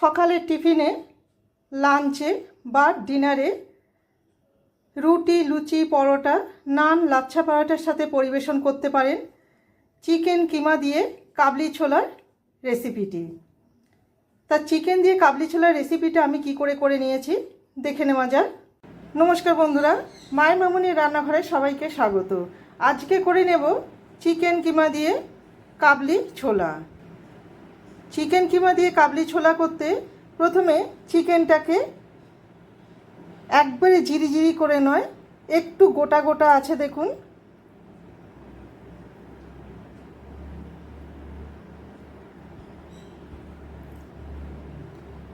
সকালের টিফিনে, লাঞ্চে বা ডিনারে রুটি, লুচি, পরোটা, নান, লাচ্ছা পরোটার সাথে পরিবেশন করতে পারেন। চিকেন কিমা দিয়ে কাবলি ছোলার রেসিপিটি। তা চিকেন দিয়ে কাবলি ছোলার রেসিপিটা আমি কি করে করে নিয়েছি দেখে নেওয়া যাক। নমস্কার বন্ধুরা, মায়ের মামুনির রান্নাঘরে সবাইকে স্বাগত। আজকে করে নেব চিকেন কিমা দিয়ে কাবলি ছোলা। চিকেন কিমা দিয়ে কাবলি ছোলা করতে প্রথমে চিকেনটাকে একবারে জিরি করে নয়, একটু গোটা গোটা আছে দেখুন।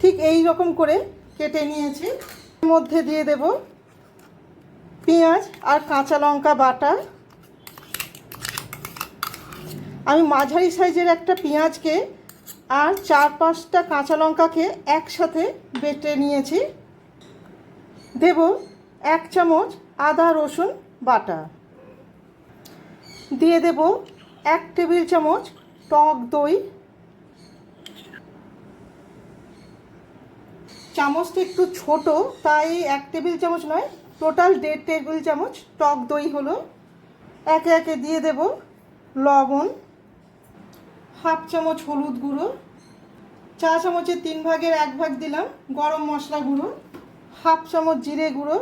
ঠিক এই রকম করে কেটে নিয়েছি। মধ্যে দিয়ে দেব পেঁয়াজ আর কাঁচা লঙ্কা বাটা। আমি মাঝারি সাইজের একটা পেঁয়াজকে আর চার পাঁচটা কাঁচা লঙ্কাকে একসাথে বেটে নিয়েছি। দেব এক চামচ আদা, রসুন বাটা। দিয়ে দেব এক টেবিল চামচ টক দই। চামচটা একটু ছোট, তাই এক টেবিল চামচ নয়, টোটাল দেড় টেবিল চামচ টক দই হলো। একে একে দিয়ে দেব লবণ, হাফ চামচ হলুদ গুঁড়ো। চা চামচের তিন ভাগের এক ভাগ দিলাম, গরম মশলা গুঁড়ো, হাফ চামচ জিরে গুঁড়ো।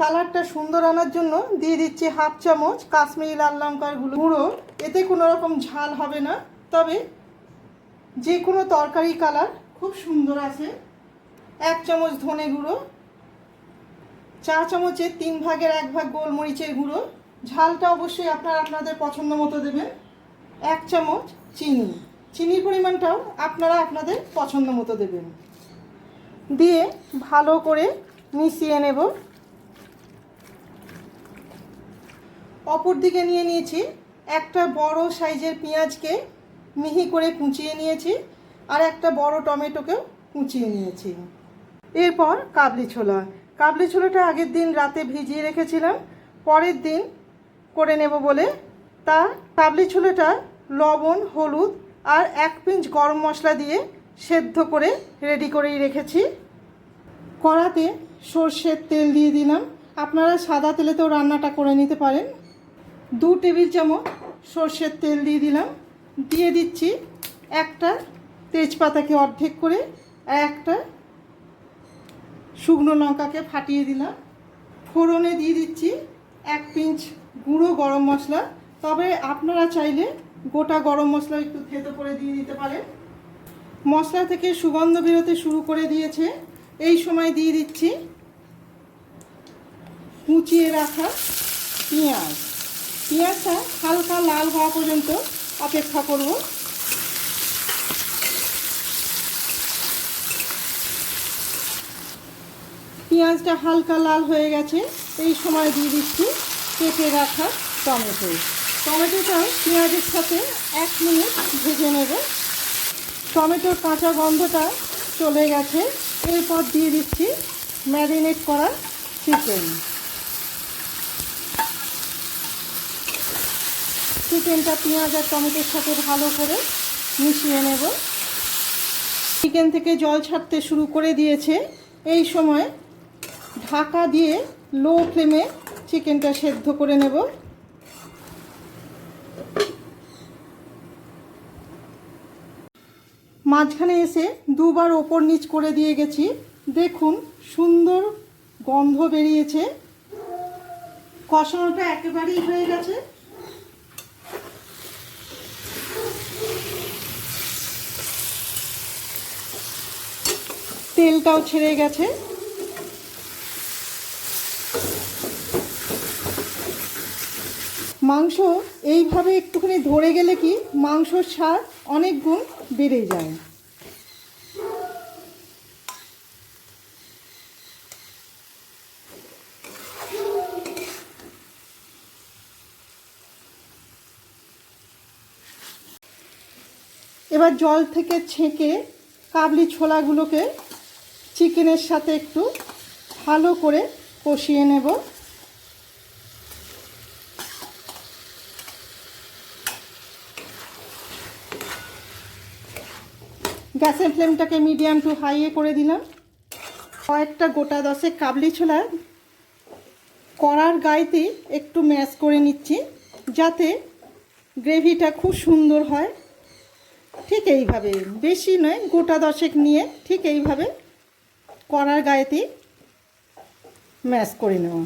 কালারটা সুন্দর আনার জন্য দিয়ে দিচ্ছি হাফ চামচ কাশ্মীরি লাল লঙ্কার গুঁড়ো। গুঁড়ো, এতে কোনো রকম ঝাল হবে না, তবে যে কোনো তরকারি কালার খুব সুন্দর আছে। এক চামচ ধনে গুঁড়ো, চা চামচের তিন ভাগের এক ভাগ গোলমরিচের গুঁড়ো। ঝালটা অবশ্যই আপনারা আপনাদের পছন্দ মতো দেবেন। এক চামচ চিনি। চিনির পরিমাণটাও আপনারা আপনাদের পছন্দ মতো দেবেন। দিয়ে ভালো করে মিশিয়ে নেব। অপর দিকে নিয়ে নিয়েছি একটা বড় সাইজের পেঁয়াজকে মিহি করে কুচিয়ে নিয়েছি আর একটা বড় টমেটোকেও কুচিয়ে নিয়েছি। এরপর কাবলি ছোলা। কাবলি ছোলাটা আগের দিন রাতে ভিজিয়ে রেখেছিলাম, পরের দিন করে নেব বলে। তা কাবলি ছোলাটা লবণ, হলুদ আর এক পিঞ্চ গরম মশলা দিয়ে সেদ্ধ করে রেডি করেই রেখেছি। কড়াতে সর্ষের তেল দিয়ে দিলাম। আপনারা সাদা তেলেতেও রান্নাটা করে নিতে পারেন। দু টেবিল চামচ সর্ষের তেল দিয়ে দিলাম। দিয়ে দিচ্ছি একটা তেজপাতাকে অর্ধেক করে একটা শুকনো লঙ্কাকে ফাটিয়ে দিলাম। ফোড়নে দিয়ে দিচ্ছি এক পিঞ্চ গুঁড়ো গরম মশলা। তবে আপনারা চাইলে গোটা গরম মশলা একটু থেতো করে দিয়ে দিতে পারেন মশলা থেকে সুগন্ধ বেরোতে শুরু করে দিয়েছে। এই সময় দিয়ে দিচ্ছি কুচিয়ে রাখা পেঁয়াজ। পেঁয়াজটা হালকা লাল হওয়া পর্যন্ত অপেক্ষা করব। পেঁয়াজটা হালকা লাল হয়ে গেছে। এই সময় দিয়ে দিচ্ছি কেটে রাখা টমেটো। টমেটোটাও পেঁয়াজের সাথে এক মিনিট ভেজে নেব। টমেটোর কাঁচা গন্ধটা চলে গেছে। এরপর দিয়ে দিচ্ছি ম্যারিনেট করা চিকেন। চিকেনটা পেঁয়াজ আর টমেটোর সাথে ভালো করে মিশিয়ে নেব। চিকেন থেকে জল ছাড়তে শুরু করে দিয়েছে। এই সময় ঢাকা দিয়ে লো ফ্লেমে চিকেনটা সেদ্ধ করে নেব। মাঝখানে এসে দুবার ওপর নিচ করে দিয়ে গেছি। দেখুন, সুন্দর গন্ধ বেরিয়েছে। কষানোটা একেবারেই হয়ে গেছে। তেলটাও ছেড়ে গেছে। মাংস এইভাবে একটুখানি ধরে গেলে কি মাংসর স্বাদ অনেক গুণ বেড়ে যায়। এবার জল থেকে ছেঁকে কাবলি ছোলাগুলোকে চিকেনের সাথে একটু ভালো করে কষিয়ে নেব। গ্যাসের ফ্লেমটাকে মিডিয়াম টু হাইয়ে করে দিলাম। কয়েকটা গোটা দশেক কাবলি ছোলা কড়ার গায়েতে একটু ম্যাশ করে নিচ্ছি, যাতে গ্রেভিটা খুব সুন্দর হয়। ঠিক এইভাবে, বেশি নয়, গোটা দশেক নিয়ে ঠিক এইভাবে কড়ার গায়েতে ম্যাশ করে নেওয়া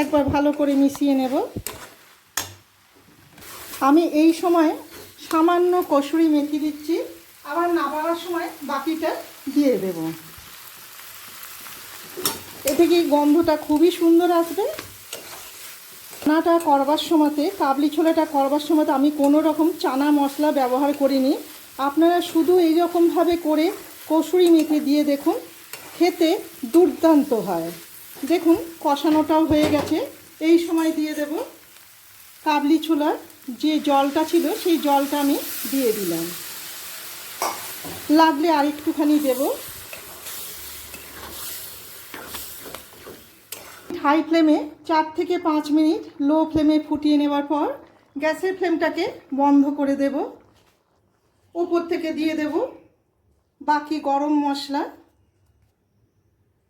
একবার ভালো করে মিশিয়ে নেব। আমি এই সময় সামান্য কসুরি মেথি দিচ্ছি। আবার না নামাবার সময় বাকিটা দিয়ে দেব। এতে কি গন্ধটা খুবই সুন্দর আসবে? চানাটা করবার সময়তে, কাবলি ছোলাটা করবার সময়তে আমি কোনো রকম চানা মশলা ব্যবহার করিনি। আপনারা শুধু এই রকমভাবে করে কসুরি মেথি দিয়ে দেখুন, খেতে দুর্দান্ত হয়। দেখুন, কষানোটাও হয়ে গেছে। এই সময় দিয়ে দেব কাবলি ছোলার যে জলটা ছিল, সেই জলটা আমি দিয়ে দিলাম। লাগলে আর একটুখানি দেব। হাই ফ্লেমে চার থেকে পাঁচ মিনিট লো ফ্লেমে ফুটিয়ে নেওয়ার পর গ্যাসের ফ্লেমটাকে বন্ধ করে দেব। ওপর থেকে দিয়ে দেব বাকি গরম মশলা।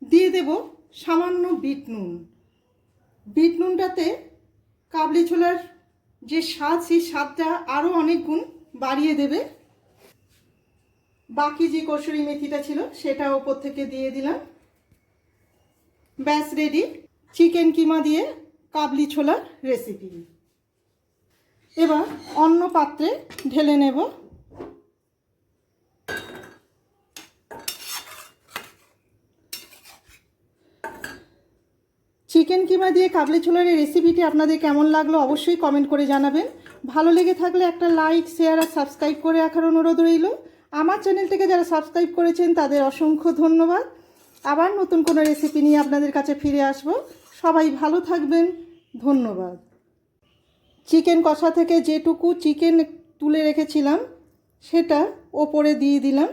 দিয়ে দেব সামান্য বিট নুন। বিট নুনটাতে কাবলি ছোলার যে স্বাদ, সেই স্বাদটা আরও অনেক গুণ বাড়িয়ে দেবে। বাকি যে কসুরি মেথিটা ছিল, সেটা ওপর থেকে দিয়ে দিলাম। ব্যাস রেডি চিকেন কিমা দিয়ে কাবলি ছোলার রেসিপি এবার অন্য পাত্রে ঢেলে নেব। চিকেন কিমা দিয়ে কাবলি ছোলার এই রেসিপিটি আপনাদের কেমন লাগল অবশ্যই কমেন্ট করে জানাবেন। ভালো লেগে থাকলে একটা লাইক শেয়ার আর সাবস্ক্রাইব করে রাখার অনুরোধ রইল। আমার চ্যানেল থেকে যারা সাবস্ক্রাইব করেছেন, তাদের অসংখ্য ধন্যবাদ। আবার নতুন কোনো রেসিপি নিয়ে আপনাদের কাছে ফিরে আসব। সবাই ভালো থাকবেন। ধন্যবাদ। চিকেন কষা থেকে যেটুকু চিকেন তুলে রেখেছিলাম, সেটা ওপরে দিয়ে দিলাম।